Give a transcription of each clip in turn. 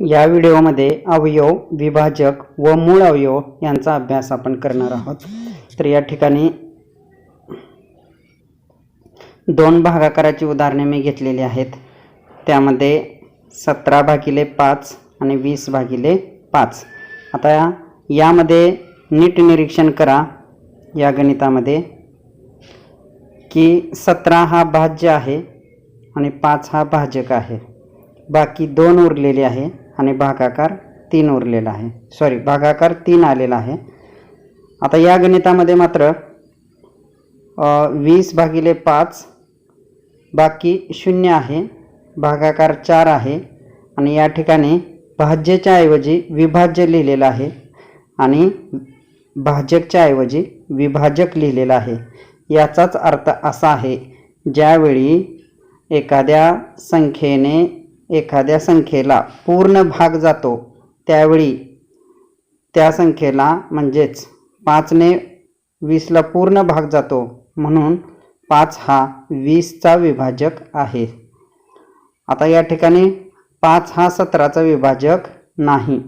या व्हिडिओमध्ये अवयव विभाजक व मूळ अवयव यांचा अभ्यास आपण करणार आहोत. तर या ठिकाणी दोन भागाकाराची उदाहरणे मी घेतलेली आहेत. त्यामध्ये सतरा भागिले पाच आणि वीस भागिले पाच. आता यामध्ये नीट निरीक्षण करा या गणितामध्ये की सतरा हा भाज्य आहे आणि पाच हा भाजक आहे. बाकी दोन उरलेले आहे. आणि भागाकार तीन उरलेला आहे. सॉरी भागाकार तीन आलेला आहे. आता या गणितामध्ये मात्र वीस भागिले पाच बाकी शून्य आहे. भागाकार चार आहे. आणि या ठिकाणी भाज्याच्या ऐवजी विभाज्य लिहिलेलं आहे. आणि भाजकच्या ऐवजी विभाजक लिहिलेलं आहे. याचाच अर्थ असा आहे ज्यावेळी एखाद्या संख्येने एखाद्या संख्येला पूर्ण भाग जातो त्यावेळी त्या संख्येला म्हणजेच पाचने वीसला पूर्ण भाग जातो म्हणून पाच हा वीसचा विभाजक आहे. आता या ठिकाणी पाच हा सतराचा विभाजक नाही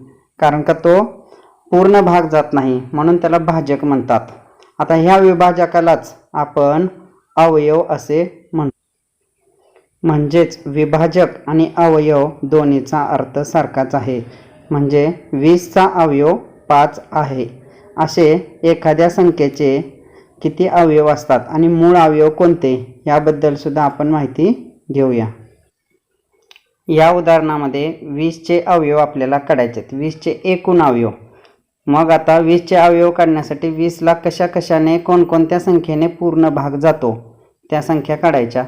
कारण का तो पूर्ण भाग जात नाही म्हणून त्याला भाजक म्हणतात. आता ह्या विभाजकालाच आपण अवयव असे म्हणतो. म्हणजेच विभाजक आणि अवयव दोन्हीचा अर्थ सारखाच आहे. म्हणजे वीसचा अवयव पाच आहे. असे एखाद्या संख्येचे किती अवयव असतात आणि मूळ अवयव कोणते याबद्दलसुद्धा आपण माहिती घेऊया. या उदाहरणामध्ये वीसचे अवयव आपल्याला काढायचे आहेत. वीसचे एकूण अवयव. मग आता वीसचे अवयव काढण्यासाठी वीसला कशा कशाने कोणकोणत्या संख्येने पूर्ण भाग जातो त्या संख्या काढायच्या.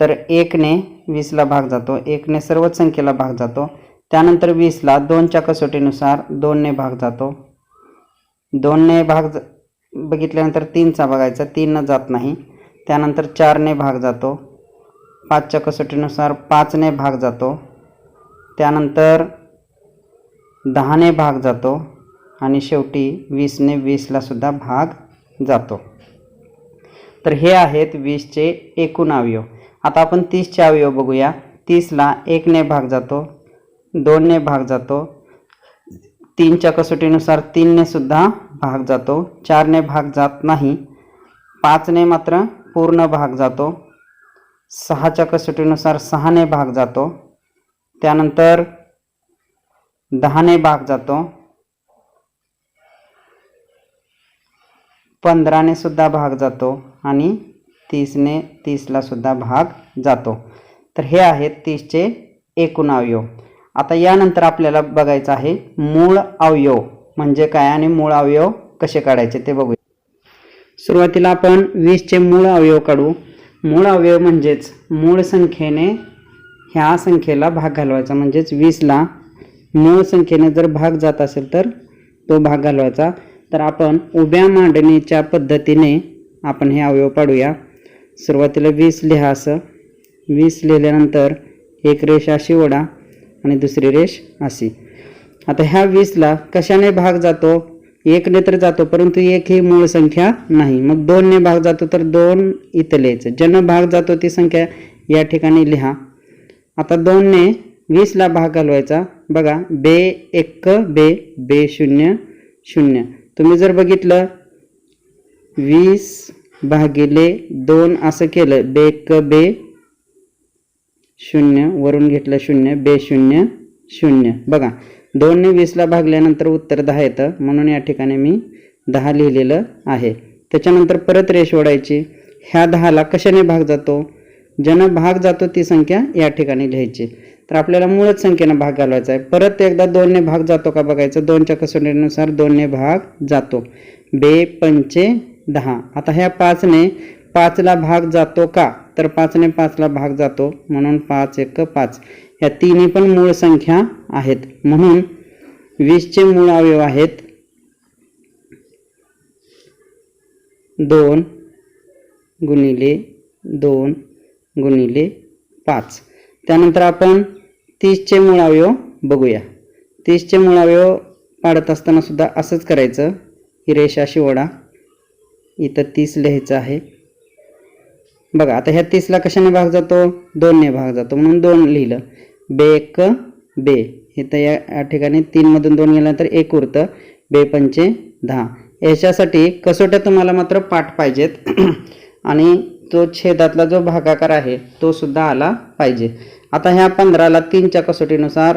तर एकने वीसला भाग जातो. एकने सर्वच संख्येला भाग जातो. त्यानंतर वीसला दोनच्या कसोटीनुसार दोनने भाग जातो. दोनने भाग ज- बघितल्यानंतर तीनचा बघायचा. तीननं जात नाही. त्यानंतर चारने भाग जातो. पाचच्या कसोटीनुसार पाचने भाग जातो. त्यानंतर दहाने भाग जातो आणि शेवटी वीसने वीसला सुद्धा भाग जातो. तर हे आहेत वीसचे एकूण अवयव. आता आपण तीसचे अवयव बघूया. तीसला एकने भाग जातो दोनने भाग जातो तीनच्या कसोटीनुसार तीनने सुद्धा भाग जातो. चारने भाग जात नाही. पाचने मात्र पूर्ण भाग जातो. सहाच्या कसोटीनुसार सहाने भाग जातो. त्यानंतर दहाने भाग जातो. पंधराने सुद्धा भाग जातो आणि तीसने तीसला सुद्धा भाग जातो. तर हे आहेत तीसचे एकूण अवयव. आता यानंतर आपल्याला बघायचं आहे मूळ अवयव. म्हणजे काय आणि मूळ अवयव कसे काढायचे ते बघूया. सुरुवातीला आपण वीसचे मूळ अवयव काढू. मूळ अवयव म्हणजेच मूळ संख्येने ह्या संख्येला भाग घालवायचा. म्हणजेच वीसला मूळ संख्येने जर भाग जात असेल तर तो भाग घालवायचा. तर आपण उभ्या मांडणीच्या पद्धतीने आपण हे अवयव पाडूया. सुरुवातीला वीस लिहा असं. वीस लिहिल्यानंतर एक रेष अशी ओढा आणि दुसरी रेष अशी. आता ह्या वीसला कशाने भाग जातो? एकने तर जातो परंतु एक ही मूळ संख्या नाही. मग दोनने भाग जातो तर दोन इथं लिहायचं. ज्यानं भाग जातो ती संख्या या ठिकाणी लिहा. आता दोनने वीसला भाग घालवायचा. बघा बे एक बे बे शून्य शून्य. तुम्ही जर बघितलं वीस भागिले दोन असं केलं. बे क बे शून्य वरून घेतलं शून्य बे शून्य शून्य. बघा दोनने वीसला भागल्यानंतर उत्तर दहा येतं. म्हणून या ठिकाणी मी दहा लिहिलेलं आहे. त्याच्यानंतर परत रेष ओढायची. ह्या दहाला कशाने भाग जातो? ज्यानं भाग जातो ती संख्या या ठिकाणी लिहायची. तर आपल्याला मूळच संख्येनं भाग घालवायचा आहे. परत एकदा दोनने भाग जातो का बघायचं? दोनच्या कसोटीनुसार दोनने भाग जातो. बे पंचे दहा. आता ह्या पाचने पाचला भाग जातो का? तर पाचने पाचला भाग जातो. म्हणून पाच एक पाच. या तिन्ही पण मूळ संख्या आहेत. म्हणून वीसचे मूळ अवयव आहेत. दोन गुणिले दोन गुणिले पाच. त्यानंतर आपण तीसचे मूळ अवयव बघूया. तीसचे मूळ अवयव पाडत असताना सुद्धा असंच करायचं. ही रेषा शिवडा. इथं तीस लिहायचं आहे. बघा आता ह्या तीसला कशाने भाग जातो? दोनने भाग जातो म्हणून दोन लिहिलं. बे एक बे. इथं या ठिकाणी तीनमधून दोन गेलं तर एक उरतं. बे पंचे दहा. याच्यासाठी कसोट्या तुम्हाला मात्र पाठ पाहिजेत. आणि तो छेदातला जो भागाकार आहे तो सुद्धा आला पाहिजे. आता ह्या पंधराला तीनच्या कसोटीनुसार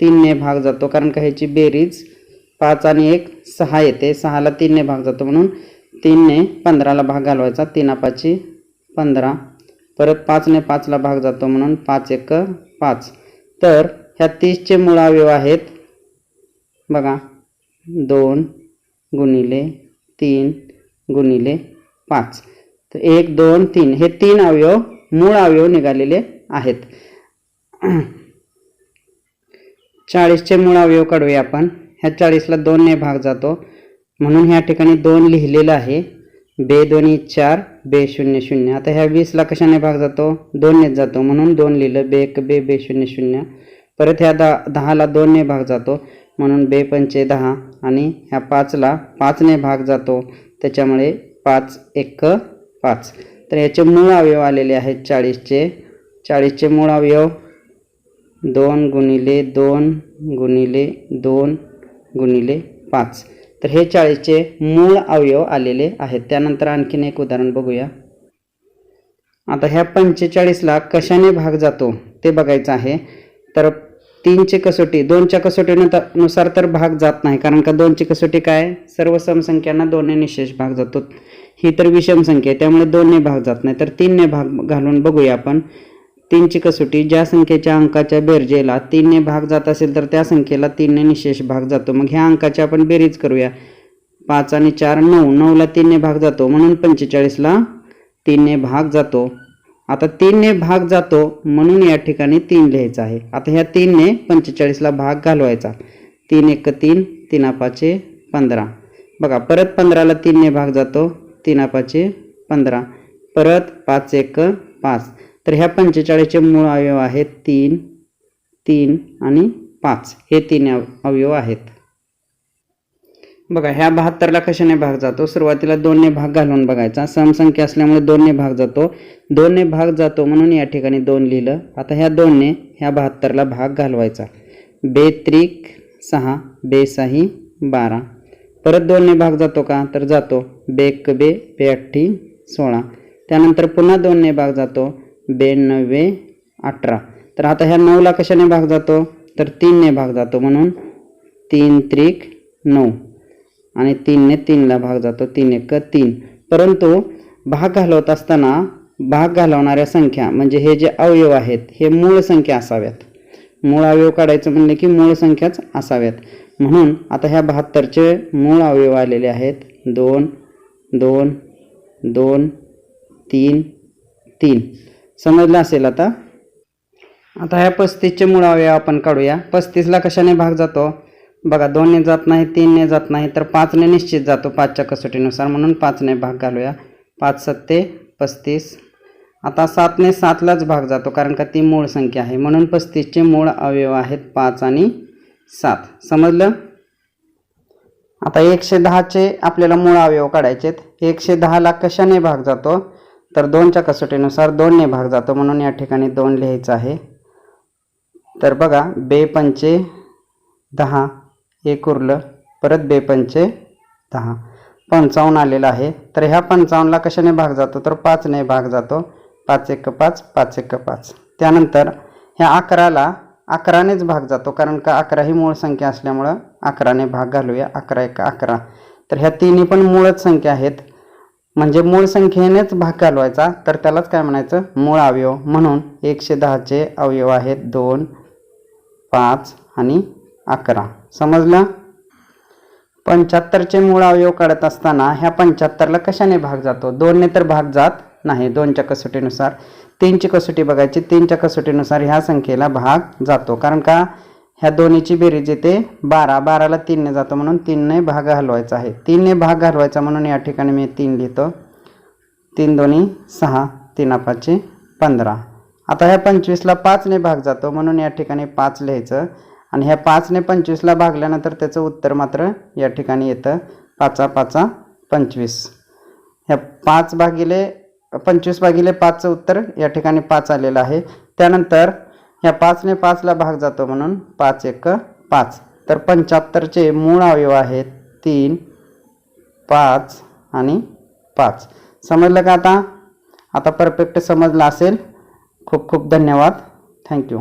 तीनने भाग जातो कारण का ह्याची बेरीज पाच आणि एक सहा येते. सहाला तीनने भाग जातो म्हणून तीनने पंधराला भाग घालवायचा. तीन पाची पंधरा. परत पाचने पाचला भाग जातो म्हणून पाच एक पाच. तर ह्या तीसचे मूळ अवयव आहेत. बघा. दोन गुणिले तीन गुणिले पाच. तर एक दोन तीन. हे तीन अवयव मूळ अवयव निघालेले आहेत. चाळीसचे मूळ अवयव काढूया आपण. ह्या चाळीसला दोनने भाग जातो. म्हणून ह्या ठिकाणी दोन लिहिलेलं आहे. बे दोन्ही चार बे शून्य शून्य. आता ह्या वीसला कशाने भाग जातो? दोननेच जातो. म्हणून दोन लिहिलं बे एक बे बे शून्य शून्य. परत ह्या दहा दहाला दोनने भाग जातो. म्हणून बे पंचे दहा आणि ह्या पाचला पाचने भाग जातो. त्याच्यामुळे पाच एक पाच. तर याचे मूळ अवयव आलेले आहेत चाळीसचे. चाळीसचे मूळ अवयव दोन गुणिले दोन गुणिले दोन गुणिले पाच. तर हे चाळीसचे मूळ अवयव आलेले आहेत. त्यानंतर आणखीन एक उदाहरण बघूया. आता ह्या पंचेचाळीसला कशाने भाग जातो ते बघायचं आहे. तर तीनची कसोटी दोनच्या कसोटीनुसार तर भाग जात नाही कारण का दोनची कसोटी काय? सर्व समसंख्यांना दोनने निशेष भाग जातो. ही तर विषम संख्या आहे त्यामुळे दोनने भाग जात नाही. तर तीनने भाग घालून बघूया आपण. तीनची कसोटी ज्या संख्येच्या अंकाच्या बेरजेला तीनने भाग जात असेल तर त्या संख्येला तीनने निशेष भाग जातो. मग ह्या अंकाची आपण बेरीज करूया. पाच आणि चार नऊ. नऊला तीनने भाग जातो. म्हणून पंचेचाळीसला तीनने भाग जातो. आता तीनने भाग जातो म्हणून या ठिकाणी तीन लिहायचं आहे. आता ह्या तीनने पंचेचाळीसला भाग घालवायचा. तीन एक तीन तीनापाचे पंधरा. बघा परत पंधराला तीनने भाग जातो. तीनापाचे पंधरा. परत पाच एक पाच. तर ह्या पंचेचाळीसचे मूळ अवयव आहेत तीन तीन आणि पाच. हे तीन अव- अवयव आहेत. बघा ह्या बहात्तरला कशाने भाग जातो? सुरुवातीला दोनने भाग घालून बघायचा. समसंख्या असल्यामुळे दोनने भाग जातो. दोनने भाग जातो म्हणून या ठिकाणी दोन लिहिलं. आता ह्या दोनने ह्या बहात्तरला भाग घालवायचा. बेत्रिक सहा बेसाही बारा. परत दोनने भाग जातो का? तर जातो. बेक बे बेअठ्ठी सोळा. त्यानंतर पुन्हा दोनने भाग जातो. ब्याण्णवे अठरा. तर आता ह्या नऊला कशाने भाग जातो? तर तीनने भाग जातो म्हणून तीन त्रिक नऊ. आणि तीनने तीनला भाग जातो तीन एक तीन. परंतु भाग घालवत असताना भाग घालवणाऱ्या संख्या म्हणजे हे जे अवयव आहेत हे मूळ संख्या असाव्यात. मूळ अवयव काढायचं म्हणले की मूळ संख्याच असाव्यात. म्हणून आता ह्या बहात्तरचे मूळ अवयव आलेले आहेत. दोन दोन दोन तीन तीन. समजलं असेल आता. आता ह्या पस्तीसचे मूळ अवयव आपण काढूया. पस्तीसला कशाने भाग जातो? बघा दोनने जात नाही तीनने जात नाही तर पाचने निश्चित जातो पाचच्या कसोटीनुसार. म्हणून पाचने भाग घालूया. पाच सत्ते पस्तीस. आता सातने सातलाच भाग जातो कारण का ती मूळ संख्या आहे. म्हणून पस्तीसचे मूळ अवयव आहेत पाच आणि सात. समजलं? आता एकशे दहाचे आपल्याला मूळ अवयव काढायचे आहेत एकशे दहाला कशाने भाग जातो? तर दोनच्या कसोटीनुसार दोनने भाग जातो म्हणून या ठिकाणी दोन लिहायचं आहे. तर बघा बेपंचे दहा एक उरलं परत बेपंचे दहा. पंचावन्न आलेलं आहे. तर ह्या पंचावन्नला कशाने भाग जातो? तर पाचने भाग जातो. पाच एक पाच पाच एक पाच. त्यानंतर ह्या अकराला अकरानेच भाग जातो कारण का अकरा ही मूळ संख्या असल्यामुळं अकराने भाग घालूया. अकरा एक अकरा. तर ह्या तिन्ही पण मूळच संख्या आहेत. म्हणजे मूळ संख्येनेच भाग घालवायचा. तर त्यालाच काय म्हणायचं? मूळ अवयव. म्हणून एकशे दहाचे अवयव आहेत दोन पाच आणि अकरा. समजलं? पंच्याहत्तरचे मूळ अवयव काढत असताना ह्या पंच्याहत्तरला कशाने भाग जातो? दोनने तर भाग जात नाही. दोनच्या कसोटीनुसार. तीनची कसोटी बघायची. तीनच्या कसोटीनुसार ह्या संख्येला भाग जातो. कारण का? ह्या दोन्हीची बेरीज येते बारा. बाराला तीनने जातो म्हणून तीनने भाग घालवायचा आहे. तीनने भाग घालवायचा म्हणून या ठिकाणी मी तीन लिहितो. तीन दोन्ही सहा तीन पाचशे पंधरा. आता ह्या पंचवीसला पाचने भाग जातो म्हणून या ठिकाणी पाच लिहायचं. आणि ह्या पाचने पंचवीसला भागल्यानंतर त्याचं उत्तर मात्र या ठिकाणी येतं. पाचा पाचा पंचवीस. ह्या पाच भागिले पंचवीस भागिले पाचचं उत्तर या ठिकाणी पाच आलेलं आहे. त्यानंतर ह्या पाचने पाचला भाग जातो म्हणून पाच एक पाच. तर पंच्याहत्तरचे मूळ अवयव आहेत तीन पाच आणि पाच. समजलं का आता? आता परफेक्ट समजलं असेल. खूप खूप धन्यवाद. थँक्यू